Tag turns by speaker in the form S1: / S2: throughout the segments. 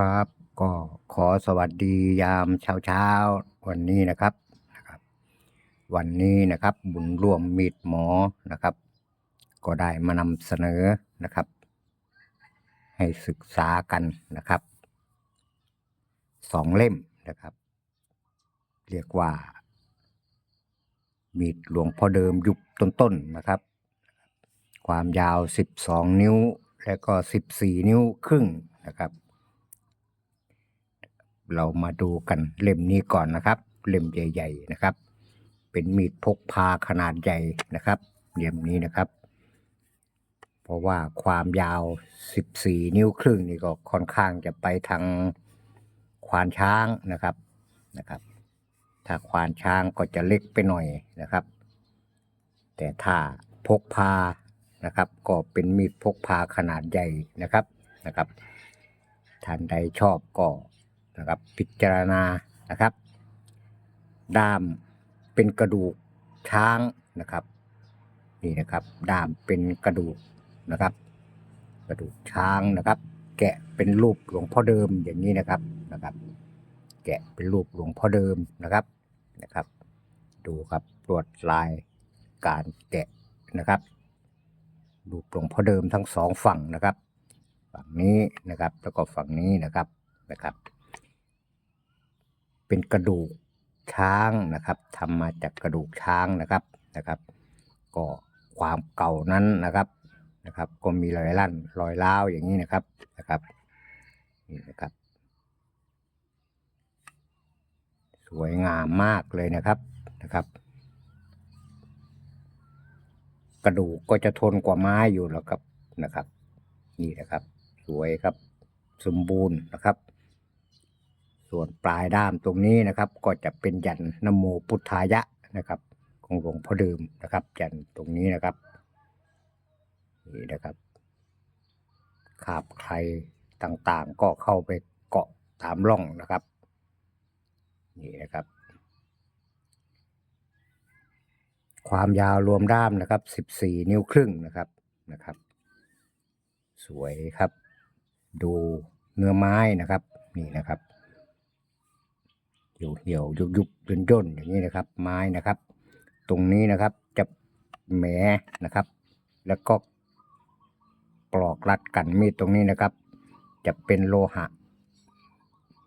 S1: ครับ ก็ขอสวัสดียามเช้าเช้าวันนี้นะครับนะครับ วันนี้นะครับบุญร่วมมีดหมอนะครับ ก็ได้มานำเสนอนะครับ ให้ศึกษากันนะครับสองเล่มนะครับ เรียกว่า มีดหลวงพ่อเดิมยุคต้นๆนะครับ ความยาว 12 นิ้ว และก็ 14 นิ้วครึ่งนะครับ เรามาดูกันเล่มนี้ก่อนนะครับ เล่มใหญ่ ๆนะครับ เป็นมีดพกพาขนาดใหญ่นะครับเล่มนี้นะครับ เพราะว่าความยาว 14 นิ้วครึ่งนี่ก็ค่อนข้างจะไปทางควานช้างนะครับนะครับ ถ้าควานช้างก็จะเล็กไปหน่อยนะครับ แต่ถ้าพกพานะครับ ก็เป็นมีดพกพาขนาดใหญ่นะครับนะครับท่านใดชอบก็ นะครับ พิจารณานะครับ ด้ามเป็นกระดูกช้างนะครับนี่นะครับ ด้ามเป็นกระดูกนะครับ กระดูกช้างนะครับ แกะเป็นรูปหลวงพ่อเดิมอย่างนี้นะครับนะครับ แกะเป็นรูปหลวงพ่อเดิมนะครับนะครับ ดูครับลวดลายการแกะนะครับรูปหลวงพ่อเดิมทั้งสองฝั่งนะครับ ฝั่งนี้นะครับแล้วก็ฝั่งนี้นะครับนะครับ เป็นกระดูกช้างนะครับทำมาจากกระดูกช้างนะครับนะครับ ก็ความเก่านั้นนะครับนะครับ ก็มีรอยลั่นรอยร้าวอย่างนี้นะครับนะครับนี่นะครับ สวยงามมากเลยนะครับนะครับ กระดูกก็จะทนกว่าไม้อยู่แล้วครับนะครับ นี่นะครับ สวยครับ สมบูรณ์นะครับ ส่วนปลายด้ามตรงนี้นะครับ ก็จะเป็นยันนโมพุทธายะนะครับ ของหลวงพ่อเดิมนะครับยันตรงนี้นะครับนี่นะครับขาบใครต่างๆ ก็เข้าไปเกาะตามร่องนะครับ นี่นะครับ ความยาวรวมด้ามนะครับ 14 นิ้วครึ่งนะครับนะครับ สวยครับ ดูเนื้อไม้นะครับ นี่นะครับ เหี่ยวเหี่ยวยุบยุบย่นย่นๆอย่างนี้นะครับ ไม้นะครับ ตรงนี้นะครับจะแหมนะครับ แล้วก็ปลอกรัดกันมีดตรงนี้นะครับ จะเป็นโลหะ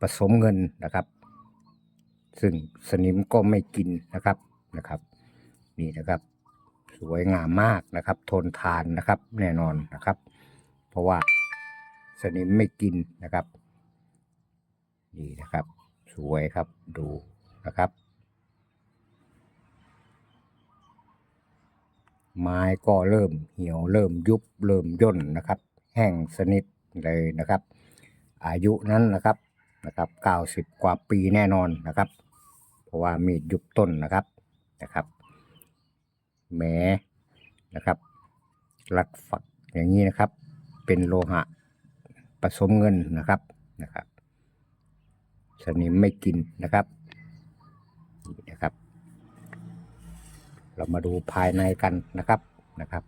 S1: ผสมเงินนะครับ ซึ่งสนิมก็ไม่กินนะครับนะครับ นี่นะครับ สวยงามมากนะครับ ทนทานนะครับ แน่นอนนะครับ เพราะว่าสนิมไม่กินนะครับ นี่นะครับ วยครับดูนะครับ ไม้ก็เริ่มเหี่ยวเริ่มยุบเริ่มย่นนะครับ แห้งสนิทเลยนะครับ อายุนั้นนะครับนะครับเก้าสิบกว่าปีแน่นอนนะครับ เพราะว่ามีดยุบต้นนะครับนะครับแหมนะครับรัดฝักอย่างนี้นะครับ เป็นโลหะผสมเงินนะครับนะครับ นิมไม่กินนะครับนี่นะครับ เรามาดูภายในกันนะครับนะครับ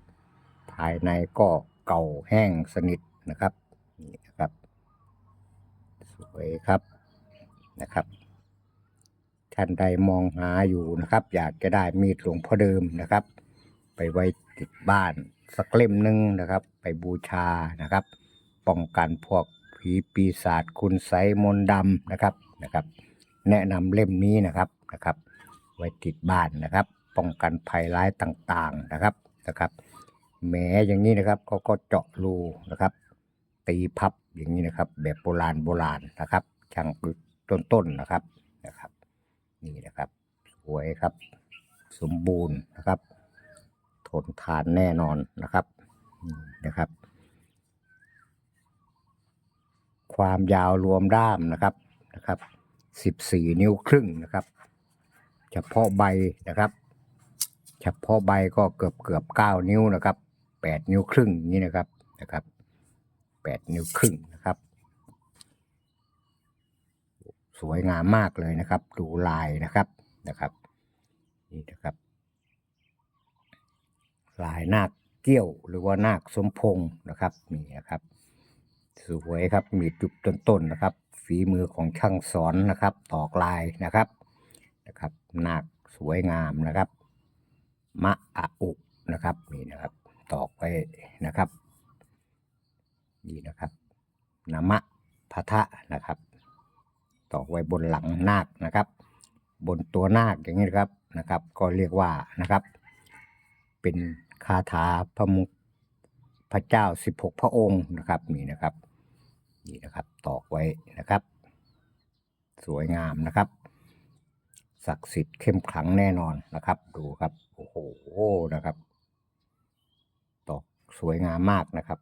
S1: ภายในก็เก่าแห้งสนิทนะครับนี่นะครับสวยครับนะครับท่านใดมองหาอยู่นะครับ อยากจะได้มีดหลวงพ่อเดิมนะครับ ไปไว้ติดบ้านสักเล่มหนึ่งนะครับ ไปบูชานะครับ ป้องกันพวกผีปีศาจคุณไสยมนต์ดำนะครับ นะครับ แนะนำเล่มนี้นะครับนะครับ ไว้ติดบ้านนะครับ ป้องกันภัยร้ายต่างๆนะครับนะครับแหมอย่างนี้นะครับเขาก็เจาะรูนะครับ ตีพับอย่างนี้นะครับ แบบโบราณโบราณนะครับช่างต้นๆนะครับนะครับ นี่นะครับสวยครับ สมบูรณ์นะครับ ทนทานแน่นอนนะครับนะครับ ความยาวรวมด้ามนะครับ นะครับ 14 นิ้วครึ่งนะครับ เฉพาะใบนะครับ เฉพาะใบก็เกือบเกือบ9นิ้วนะครับ 8 นิ้วครึ่งนี้นะครับนะครับ 8 นิ้วครึ่งนะครับ สวยงามมากเลยนะครับ ดูลายนะครับนะครับนี่นะครับ ลายนาคเกี้ยวหรือว่านาคสมพงนะครับนี่นะครับสสวยครับมีจุดต้นๆนะครับ ฝีมือของช่างสอนนะครับ ตอกลายนะครับนะครับนาคสวยงามนะครับ มะอะอุนะครับนี่นะครับ ตอกไว้นะครับนี่นะครับนามะพะทะนะครับ ตอกไว้บนหลังนาคนะครับ บนตัวนาคอย่างนี้นะครับนะครับ ก็เรียกว่านะครับ เป็นคาถาพระมุขพระเจ้าสิบหกพระองค์นะครับนี่นะครับ นี่นะครับ ตอกไว้นะครับ สวยงามนะครับ ศักดิ์สิทธิ์เข้มขลังแน่นอนนะครับ ดูครับโอ้โหนะครับ ตอกสวยงามมากนะครับ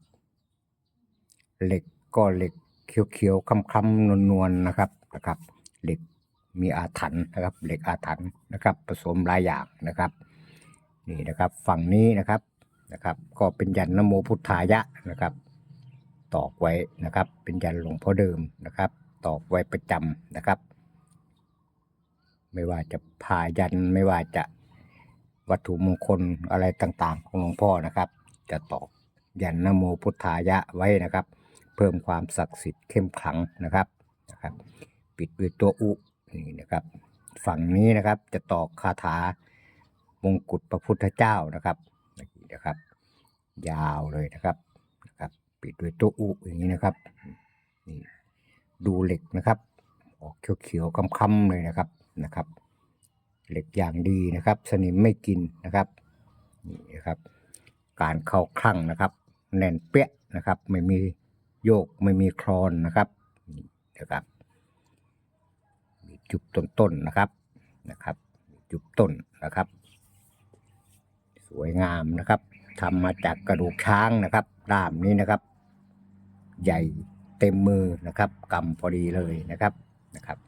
S1: เหล็กก็เหล็กเขียวๆค้ำๆนวลๆนะครับนะครับ เหล็กมีอาถรรพ์นะครับ เหล็กอาถรรพ์นะครับ ผสมหลายอย่างนะครับ นี่นะครับฝั่งนี้นะครับนะครับ ก็เป็นยันนโมพุทธายะนะครับ ตอกไว้นะครับ เป็นยันหลวงพ่อเดิมนะครับ ตอกไว้ประจำนะครับ ไม่ว่าจะพายันไม่ว่าจะวัตถุมงคลอะไรต่างๆ ของหลวงพ่อนะครับ จะตอกยันนโมพุทธายะไว้นะครับ เพิ่มความศักดิ์สิทธิ์เข้มขลังนะครับนะครับ ปิดด้วยตัวอุนี่นะครับ ฝั่งนี้นะครับจะตอกคาถามงกุฎพระพุทธเจ้านะครับนะครับ ยาวเลยนะครับ ปิดด้วยตัวอุอย่างนี้นะครับนี่ดูเหล็กนะครับ ออกเขียวๆค้ำๆเลยนะครับนะครับ เหล็กอย่างดีนะครับ สนิมไม่กินนะครับนี่นะครับ การเข้าคลั่งนะครับ แน่นเปี้ยนะครับ ไม่มีโยกไม่มีคลอนนะครับนี่นะครับมีจุดต้นๆนะครับนะครับ จุดต้นนะครับ สวยงามนะครับทำมาจากกระดูกช้างนะครับ ด้ามนี้นะครับ ใหญ่เต็มมือนะครับกำพอดีเลยนะครับนะครับ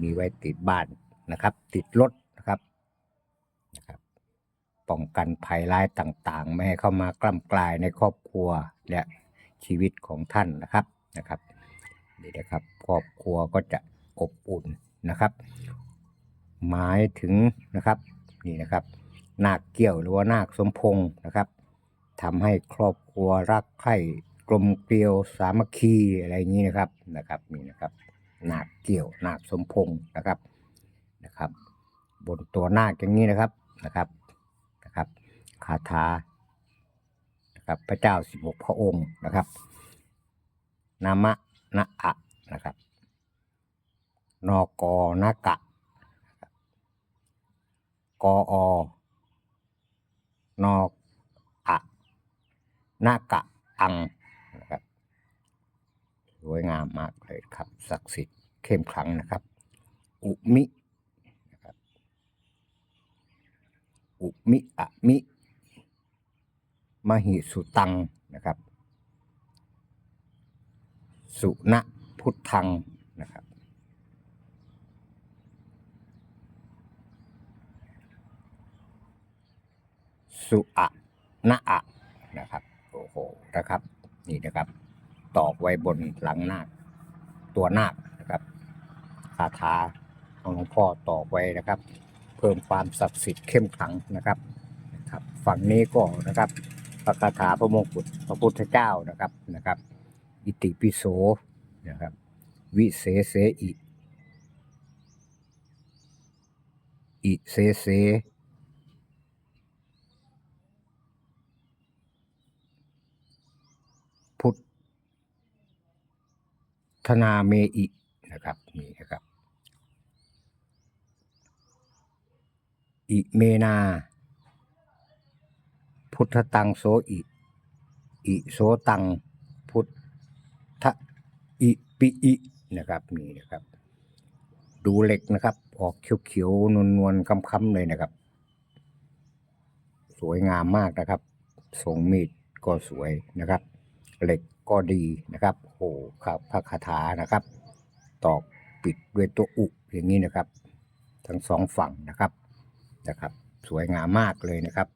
S1: มีไว้ติดบ้านนะครับ ติดรถนะครับนะครับ ป้องกันภัยร้ายต่างๆ ไม่ให้เข้ามากล้ำกลายในครอบครัวและชีวิตของท่านนะครับนะครับนี่นะครับครอบครัวก็จะอบอุ่นนะครับ หมายถึงนะครับนี่นะครับนาคเกี่ยวหรือว่านาคสมพงษ์นะครับ ทำให้ครอบครัวรักใคร่กลมเกลียวสามัคคีอะไรอย่างนี้นะครับนะครับนี่นะครับนาคเกี่ยวนาคสมพงษ์นะครับนะครับ บนตัวนาคอย่างนี้นะครับนะครับนะครับคาถานะครับพระเจ้าสิบหกพระองค์นะครับนามะนะอะนะครับนกนากะนะครับกออนอก นากะอังนะครับสวยงามมากเลยครับ ศักดิ์สิทธิ์เข้มขลังนะครับ อุมินะครับอุมิอะมิมหิสุตังนะครับ สุณพุทธังนะครับสุอะนะอะนะครับ โหนะครับ นี่นะครับ ตอกไว้บนหลังนาคตัวนาคนะครับคาถาของหลวงพ่อตอกไว้นะครับ เพิ่มความศักดิ์สิทธิ์เข้มขลังนะครับครับ ฝั่งนี้ก็นะครับพระคาถาพระมงกุฎพระพุทธเจ้านะครับนะครับ อิติปิโสนะครับ วิเศษเสอิอิเสเส พุท ธนาเมอินะครับนี่นะครับอิเมนา พุทธตังโสอิ อิโสตัง พุทธอิปิอินะครับนี่นะครับ ดูเหล็กนะครับ ออกเขียวๆนวลๆค้ำๆเลยนะครับ สวยงามมากนะครับทรงมีดก็สวยนะครับ เหล็ก ก็ดีนะครับโอ้ครับพระคาถานะครับ ตอกปิดด้วยตัวอุอย่างนี้นะครับ ทั้งสองฝั่งนะครับนะครับ สวยงามมากเลยนะครับ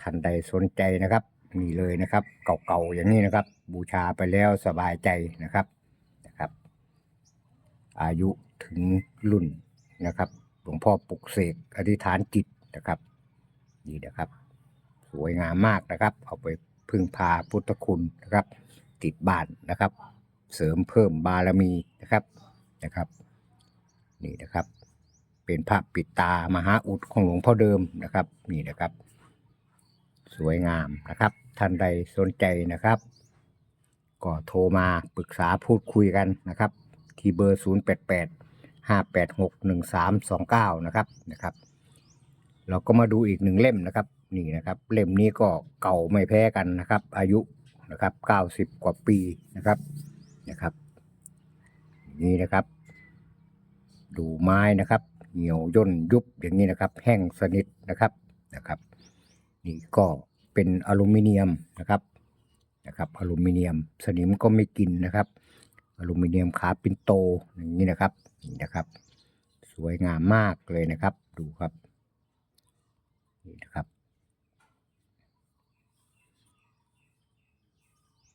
S1: ท่านใดสนใจนะครับนี่เลยนะครับ เก่าๆอย่างนี้นะครับ บูชาไปแล้วสบายใจนะครับนะครับ อายุถึงรุ่นนะครับหลวงพ่อปลุกเสกอธิษฐานจิตนะครับนี่นะครับ สวยงามมากนะครับ เอาไปพึ่งพาพุทธคุณนะครับ ติดบ้านนะครับ เสริมเพิ่มบารมีนะครับนะครับ นี่นะครับ เป็นพระปิดตามหาอุดของหลวงพ่อเดิมนะครับ นี่นะครับ สวยงามนะครับ ท่านใดสนใจนะครับ ก็โทรมาปรึกษาพูดคุยกันนะครับ ที่เบอร์ 0 8 8 5 8 6 1 3 2 9 นะครับนะครับเราก็มาดูอีกหนึ่งเล่มนะครับ นี่นะครับ เล่มนี้ก็เก่าไม่แพ้กันนะครับ อายุ นะครับ90กว่าปีนะครับนะครับนี่นะครับ ดูไม้นะครับ เหี่ยวย่นยุบอย่างนี้นะครับ แห้งสนิทนะครับนะครับ นี่ก็เป็นอลูมิเนียมนะครับนะครับ อลูมิเนียมสนิมก็ไม่กินนะครับ อลูมิเนียมขาปินโตอย่างนี้นะครับนี่นะครับ สวยงามมากเลยนะครับ ดูครับนี่นะครับ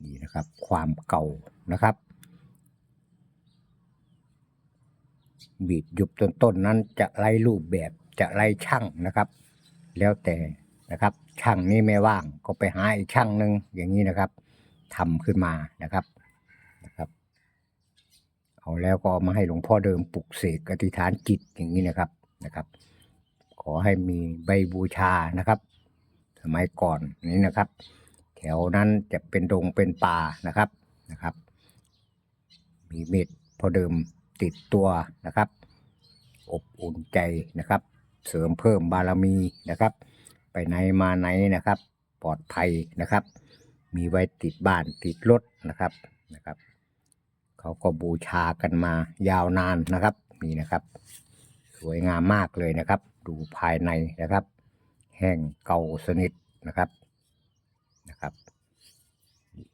S1: นี่นะครับ ความเก่านะครับ บีดยุบต้นๆนั้นจะไล่รูปแบบจะไล่ช่างนะครับ แล้วแต่นะครับ ช่างนี้ไม่ว่างก็ไปหาอีกช่างหนึ่งอย่างนี้นะครับทำขึ้นมานะครับนะครับ เอาแล้วก็มาให้หลวงพ่อเดิมปลุกเสกอธิษฐานจิตอย่างนี้นะครับนะครับ ขอให้มีใบบูชานะครับ สมัยก่อนนี้นะครับ วนั้นจะเป็นดงเป็นป่านะครับนะครับ มีเม็ดพอเดิมติดตัวนะครับ อบอุ่นใจนะครับ เสริมเพิ่มบารมีนะครับ ไปไหนมาไหนนะครับ ปลอดภัยนะครับ มีไว้ติดบ้านติดรถนะครับนะครับ เขาก็บูชากันมายาวนานนะครับนี่นะครับ สวยงามมากเลยนะครับ ดูภายในนะครับ แห้งเก่าสนิทนะครับนะครับ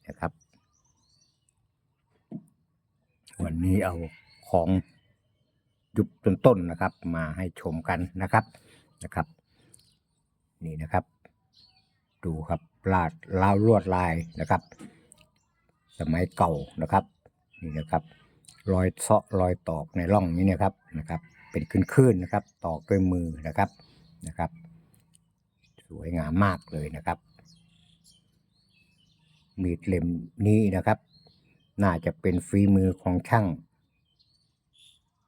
S1: นะครับ วันนี้เอาของยุบต้นๆนะครับ มาให้ชมกันนะครับนะครับ นี่นะครับ ดูครับลาดลาวลวดลายนะครับ สมัยเก่านะครับนี่นะครับรอยเซาะรอยตอกในร่องนี้นะครับนะครับ เป็นขึ้นๆนะครับ ตอกด้วยมือนะครับนะครับ สวยงามมากเลยนะครับ มีดเล่มนี้นะครับ น่าจะเป็นฝีมือของช่าง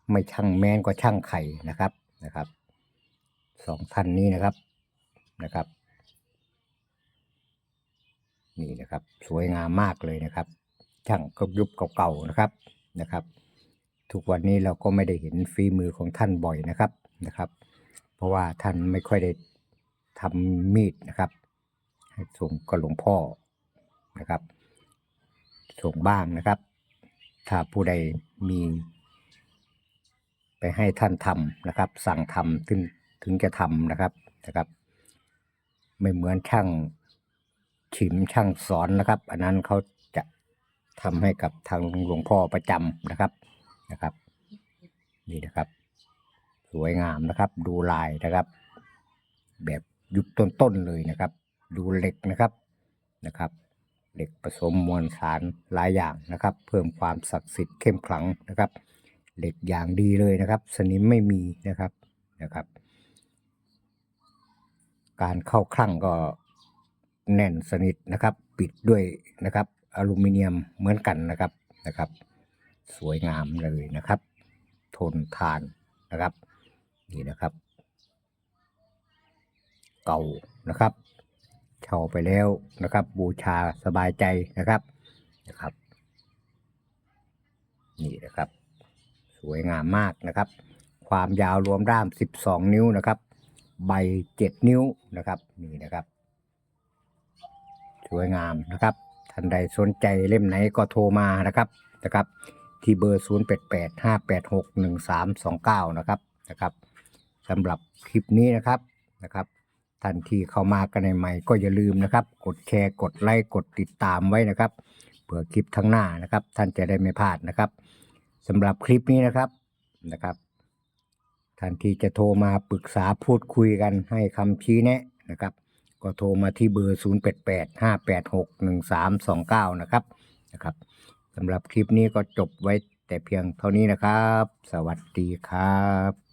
S1: ไม่ช่างแมนก็ช่างไข่นะครับนะครับสองท่านนี้นะครับนะครับนี่นะครับ สวยงามมากเลยนะครับ ช่างก็ยุบเก่าๆนะครับนะครับ ทุกวันนี้เราก็ไม่ได้เห็นฝีมือของท่านบ่อยนะครับนะครับ เพราะว่าท่านไม่ค่อยได้ทำมีดนะครับ ให้ส่งกับหลวงพ่อ นะครับ ส่งบ้างนะครับ ถ้าผู้ใดมี ไปให้ท่านทำนะครับ สั่งทำถึงถึงจะทำนะครับนะครับ ไม่เหมือนช่างฉิมช่างสอนนะครับ อันนั้นเขาจะทำให้กับทางหลวงพ่อประจำนะครับนะครับ นี่นะครับ สวยงามนะครับ ดูลายนะครับ แบบยุคต้นๆเลยนะครับ ดูเหล็กนะครับนะครับ เหล็กผสมมวลสารหลายอย่างนะครับ เพิ่มความศักดิ์สิทธิ์เข้มขลังนะครับ เหล็กอย่างดีเลยนะครับ สนิมไม่มีนะครับนะครับ การเข้าคลั่งก็แน่นสนิทนะครับ ปิดด้วยนะครับอลูมิเนียมเหมือนกันนะครับนะครับ สวยงามเลยนะครับ ทนทานนะครับนี่นะครับ เก่านะครับ เช่าไปแล้วนะครับ บูชาสบายใจนะครับนะครับ นี่นะครับ สวยงามมากนะครับ ความยาวรวมด้าม 12 นิ้วนะครับ ใบ 7 นิ้วนะครับนี่นะครับ สวยงามนะครับ ท่านใดสนใจเล่มไหนก็โทรมานะครับนะครับที่เบอร์ 0 8 8 5 8 6 1 3 2 9 นะครับนะครับสำหรับคลิปนี้นะครับนะครับ ท่านที่เข้ามากันใหม่ๆก็อย่าลืมนะครับ กดแชร์กดไลค์กดติดตามไว้นะครับเผื่อคลิปทั้งหน้านะครับ ท่านจะได้ไม่พลาดนะครับสำหรับคลิปนี้นะครับนะครับท่านที่จะโทรมาปรึกษาพูดคุยกันให้คำชี้แนะนะครับ ก็โทรมาที่เบอร์ 0 8 8 5 8 6 1 3 2 9 นะครับนะครับสำหรับคลิปนี้ก็จบไว้แต่เพียงเท่านี้นะครับ สวัสดีครับ